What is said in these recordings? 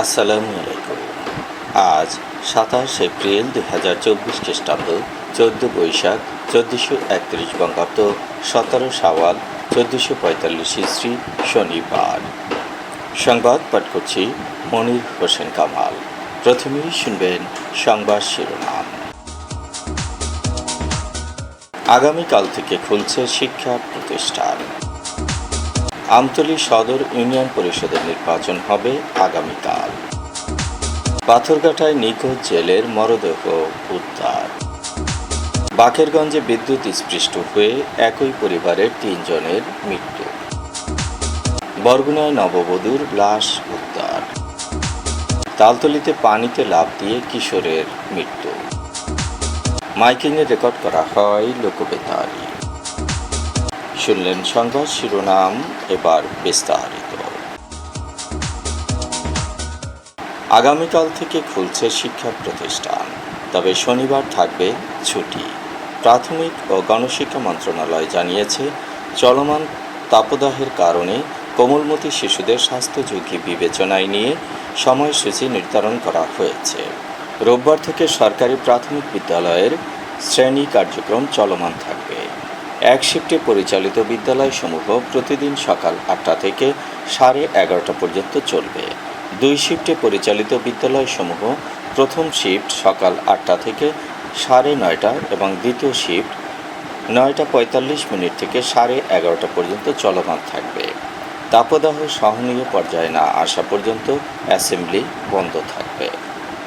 আসসালামু আলাইকুম। আজ সাতাশ এপ্রিল দুই হাজার চব্বিশ খ্রিস্টাব্দ, চোদ্দ বৈশাখ, চোদ্দোশো একত্রিশ বঙ্গাব্দ, সতেরো সাওয়াল চোদ্দোশো পঁয়তাল্লিশ ইস্ত্রি শনিবার। সংবাদ পাঠ করছি মনির হোসেন কামাল। প্রথমেই শুনবেন সংবাদ শিরোনাম। আগামীকাল থেকে খুলছে শিক্ষা প্রতিষ্ঠান। আমতলী সদর ইউনিয়ন পরিষদের নির্বাচন হবে আগামীকাল। পাথরঘাটায় নিখোঁজ জেলের মরদেহ উদ্ধার। বাকেরগঞ্জে বিদ্যুৎ স্পৃষ্ট হয়ে একই পরিবারের তিনজনের মৃত্যু। বরগুনায় নববধূর লাশ উদ্ধার। তালতলিতে পানিতে লাফ দিয়ে কিশোরের মৃত্যু। মাইকিংয়ে রেকর্ড করা হয় লোকবেতারি। শুনলেন সংবাদ শিরোনাম এবার বিস্তারিত। আগামীকাল থেকে খুলছে শিক্ষা প্রতিষ্ঠান, তবে শনিবার থাকবে ছুটি। প্রাথমিক ও গণশিক্ষা মন্ত্রণালয় জানিয়েছে, চলমান তাপদাহের কারণে কোমলমতি শিশুদের স্বাস্থ্য ঝুঁকি বিবেচনায় নিয়ে সময়সূচি নির্ধারণ করা হয়েছে। রোববার থেকে সরকারি প্রাথমিক বিদ্যালয়ের শ্রেণি কার্যক্রম চলমান থাকবে। এক শিফটে পরিচালিত বিদ্যালয়সমূহ প্রতিদিন সকাল আটটা থেকে সাড়ে এগারোটা পর্যন্ত চলবে। দুই শিফটে পরিচালিত বিদ্যালয়সমূহ প্রথম শিফট সকাল আটটা থেকে সাড়ে নয়টা এবং দ্বিতীয় শিফট নয়টা পঁয়তাল্লিশ মিনিট থেকে সাড়ে এগারোটা পর্যন্ত চলমান থাকবে। তাপদাহ সহনীয় পর্যায়ে না আসা পর্যন্ত অ্যাসেম্বলি বন্ধ থাকবে।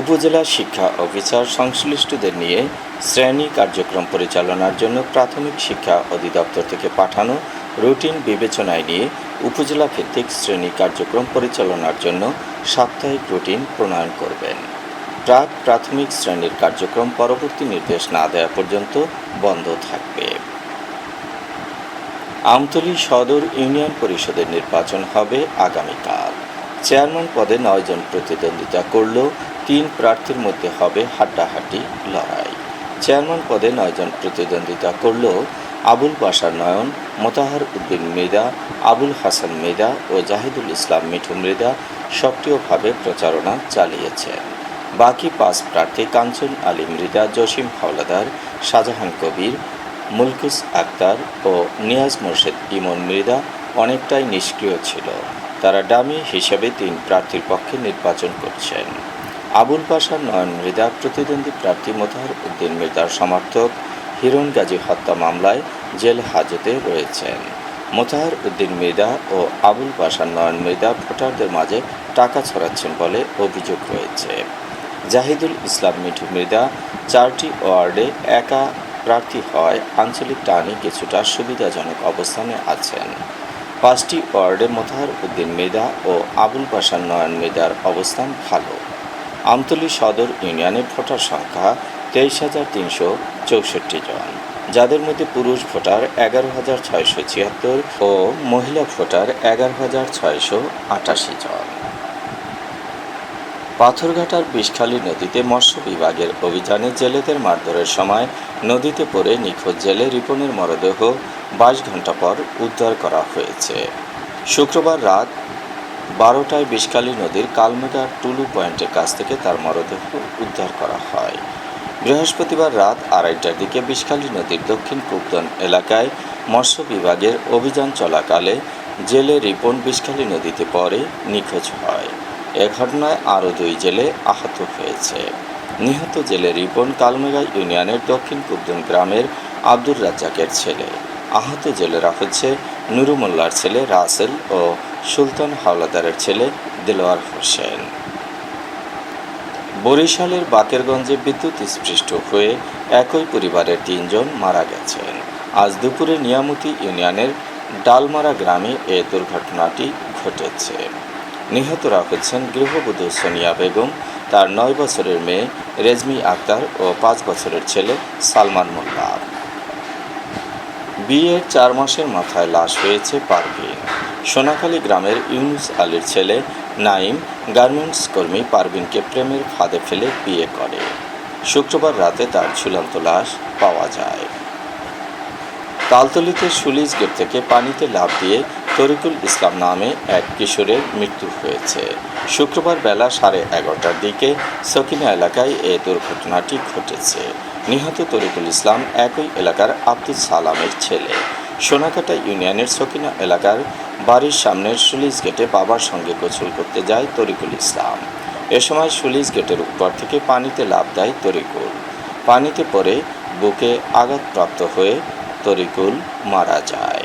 উপজেলা শিক্ষা অফিসার সংশ্লিষ্টদের নিয়ে শ্রেণি কার্যক্রম পরিচালনার জন্য প্রাথমিক শিক্ষা অধিদপ্তর থেকে পাঠানো রুটিন বিবেচনায় নিয়ে উপজেলা ভিত্তিক শ্রেণি কার্যক্রম পরিচালনার জন্য সাপ্তাহিক রুটিন প্রণয়ন করবেন। প্রাক প্রাথমিক শ্রেণির কার্যক্রম পরবর্তী নির্দেশ না দেওয়া পর্যন্ত বন্ধ থাকবে। আমতলী সদর ইউনিয়ন পরিষদের নির্বাচন হবে আগামীকাল। চেয়ারম্যান পদে নয়জন প্রতিদ্বন্দ্বিতা করলেও তিন প্রার্থীর মধ্যে হবে হাড্ডাহাড্ডি লড়াই। চেয়ারম্যান পদে নয়জন প্রতিদ্বন্দ্বিতা করলেও আবুল বাসার নয়ন, মোতাহার উদ্দিন মৃদা আবুল হাসান মৃদা ও জাহিদুল ইসলাম মিঠু মৃদা সক্রিয়ভাবে প্রচারণা চালিয়েছেন। বাকি পাঁচ প্রার্থী কাঞ্চন আলী মৃদা জসিম হাওলাদার, শাহজাহান কবির, মুলকুস আক্তার ও নিয়াজ মোর্শেদ ইমন মৃদা অনেকটাই নিষ্ক্রিয় ছিল। তারা ডামি হিসেবে তিন প্রার্থীর পক্ষে নির্বাচন করছেন। আবুল পাশার নয়ন মৃদা প্রতিদ্বন্দ্বী প্রার্থী মোতাহার উদ্দিন মৃদার সমর্থক হিরণ গাজী হত্যা মামলায় জেল হাজতে রয়েছেন। মোতাহার উদ্দিন মৃদা ও আবুল পাশার নয়ন মৃদা ভোটারদের মাঝে টাকা ছড়াচ্ছেন বলে অভিযোগ রয়েছে। জাহিদুল ইসলাম মিঠু মৃদা চারটি ওয়ার্ডে একা প্রার্থী হয় আঞ্চলিক টানে কিছুটা সুবিধাজনক অবস্থানে আছেন। পাঁচটি ওয়ার্ডে মোতাহার উদ্দিন মেধা ও আবুল পাশার নয়ন মেদার অবস্থান ভালো। আমতলী সদর ইউনিয়নে ভোটার সংখ্যা তেইশ হাজার তিনশো চৌষট্টি জন। যাদের মধ্যে পুরুষ ভোটার এগারো হাজার ছয়শো ছিয়াত্তর ও মহিলা ভোটার এগারো হাজার ছয়শো আটাশি জন। পাথরঘাটার বিষখালী নদীতে মৎস্য বিভাগের অভিযানে জেলেদের মারধরের সময় নদীতে পড়ে নিখোঁজ জেলে রিপনের মরদেহ বাইশ ঘণ্টা পর উদ্ধার করা হয়েছে। শুক্রবার রাত বারোটায় বিষখালী নদীর কালমেঘা টুলু পয়েন্টের কাছ থেকে তার মরদেহ উদ্ধার করা হয়। বৃহস্পতিবার রাত আড়াইটার দিকে বিষখালী নদীর দক্ষিণ পূর্বন এলাকায় মৎস্য বিভাগের অভিযান চলাকালে জেলে রিপন বিষখালী নদীতে পরে নিখোঁজ হয়। এ ঘটনায় আরও দুই জেলে আহত হয়েছে। নিহত জেলে রিপন কালমেঘা ইউনিয়নের দক্ষিণ কুবদুন গ্রামের আব্দুর রাজ্জাকের ছেলে। আহত জেলেরা হচ্ছে নুরুমোল্লার ছেলে রাসেল ও সুলতান হাওলাদারের ছেলে দেলোয়ার হোসেন। বরিশালের বাকেরগঞ্জে বিদ্যুৎ স্পৃষ্ট হয়ে একই পরিবারের তিনজন মারা গেছেন। আজ দুপুরে নিয়ামতি ইউনিয়নের ডালমারা গ্রামে এ দুর্ঘটনাটি ঘটেছে। নিহতরা হচ্ছেন গৃহবধূ সোনিয়া বেগম, তার নয় বছরের মেয়ে রেজমি আক্তার ও পাঁচ বছরের ছেলে সালমান মোল্লা বিয়ের চার মাসের মাথায় লাশ হয়েছে পারভিন। সোনাখালী গ্রামের ইউনুস আলীর ছেলে নাইম গার্মেন্টস কর্মী পারভিনকে প্রেমের ফাঁদে ফেলে বিয়ে করে। শুক্রবার রাতে তার ঝুলন্ত লাশ পাওয়া যায়। তালতলিতে সুলিশ গেট থেকে পানিতে লাফ দিয়ে তরিকুল ইসলাম নামে এক কিশোরের মৃত্যু হয়েছে। শুক্রবার বেলা সাড়ে এগারোটার দিকে সকিনা এলাকায় এ দুর্ঘটনাটি ঘটেছে। নিহত তরিকুল ইসলাম একই এলাকার আব্দুল সালামের ছেলে। সোনাকাটা ইউনিয়নের সকিনা এলাকার বাড়ির সামনের সুলিশ গেটে বাবার সঙ্গে গোসল করতে যায় তরিকুল ইসলাম। এ সময় সুলিশ গেটের উপর থেকে পানিতে লাফ দেয় তরিকুল। পানিতে পড়ে বুকে আঘাতপ্রাপ্ত হয়ে তরিকুল মারা যায়।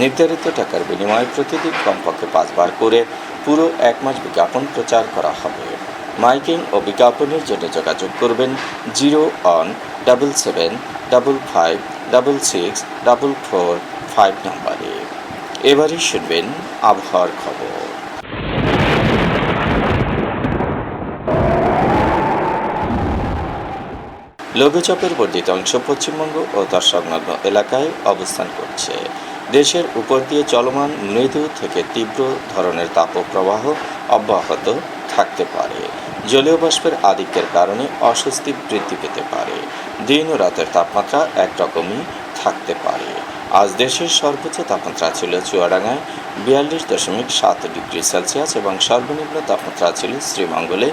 নির্ধারিত টাকার বিনিময়ে প্রতিদিন কমপক্ষে পাঁচবার করে পুরো এক মাস বিজ্ঞাপন প্রচার করা হবে। মাইকিং ও বিজ্ঞাপনের জন্য যোগাযোগ করবেন zero one double seven double five double six double four five নম্বরে। এবারই শুনবেন আবহাওয়ার খবর। লঘুচাপের বর্ধিত অংশ পশ্চিমবঙ্গ ও তার সংলগ্ন এলাকায় অবস্থান করছে। দেশের উপর দিয়ে চলমান মৃদু থেকে তীব্র ধরনের তাপপ্রবাহ অব্যাহত থাকতে পারে। জলীয় বাষ্পের আধিক্যের কারণে অস্বস্তি বৃদ্ধি পেতে পারে। দিন ও রাতের তাপমাত্রা একরকমই থাকতে পারে। আজ দেশের সর্বোচ্চ তাপমাত্রা ছিল চুয়াডাঙ্গায়, বিয়াল্লিশ দশমিক সাত ডিগ্রি সেলসিয়াস এবং সর্বনিম্ন তাপমাত্রা ছিল শ্রীমঙ্গলে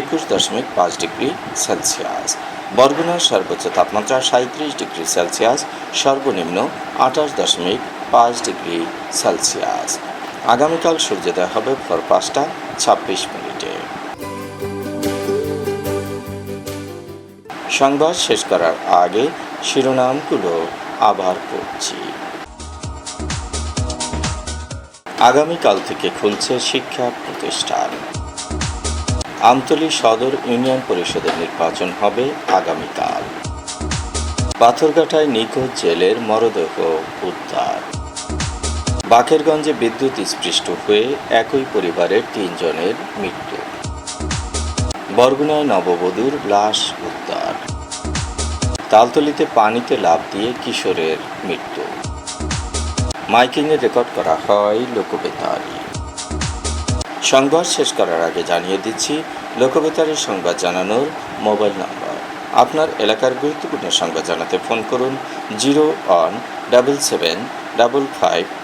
একুশ দশমিক পাঁচ ডিগ্রি সেলসিয়াস। বরগুনার সর্বোচ্চ তাপমাত্রা সাঁত্রিশ ডিগ্রি সেলসিয়াস, সর্বনিম্ন আঠাশ দশমিক পাঁচ ডিগ্রি সেলসিয়াস। আগামীকাল সূর্যোদয় হবে ভোর পাঁচটা ছাব্বিশ মিনিটে। সংবাদ শেষ করার আগে শিরোনামগুলো আবার পড়ছি। আগামীকাল থেকে খুলছে শিক্ষা প্রতিষ্ঠান। আমতলী সদর ইউনিয়ন পরিষদের নির্বাচন হবে আগামীকাল। পাথরঘাটায় নিখোঁজ জেলের মরদেহ উদ্ধার। বাকেরগঞ্জে বিদ্যুৎ স্পৃষ্ট হয়ে একই পরিবারের তিনজনের মৃত্যু। বরগুনায় নববধূর লাশ উদ্ধার। তালতলিতে পানিতে লাফ দিয়ে কিশোরের মৃত্যু। মাইকিংয়ে রেকর্ড করা হয় লোকবেতারি। সংবাদ শেষ করার আগে জানিয়ে দিচ্ছি, লোকবেতারের সংবাদ জানানোর মোবাইল নম্বর। আপনার এলাকার গুরুত্বপূর্ণ সংবাদ জানাতে ফোন করুন, zero one double seven double five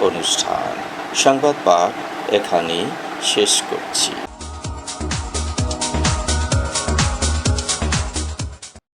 অনুষ্ঠান। সংবাদ পাঠ এখানেই শেষ করছি।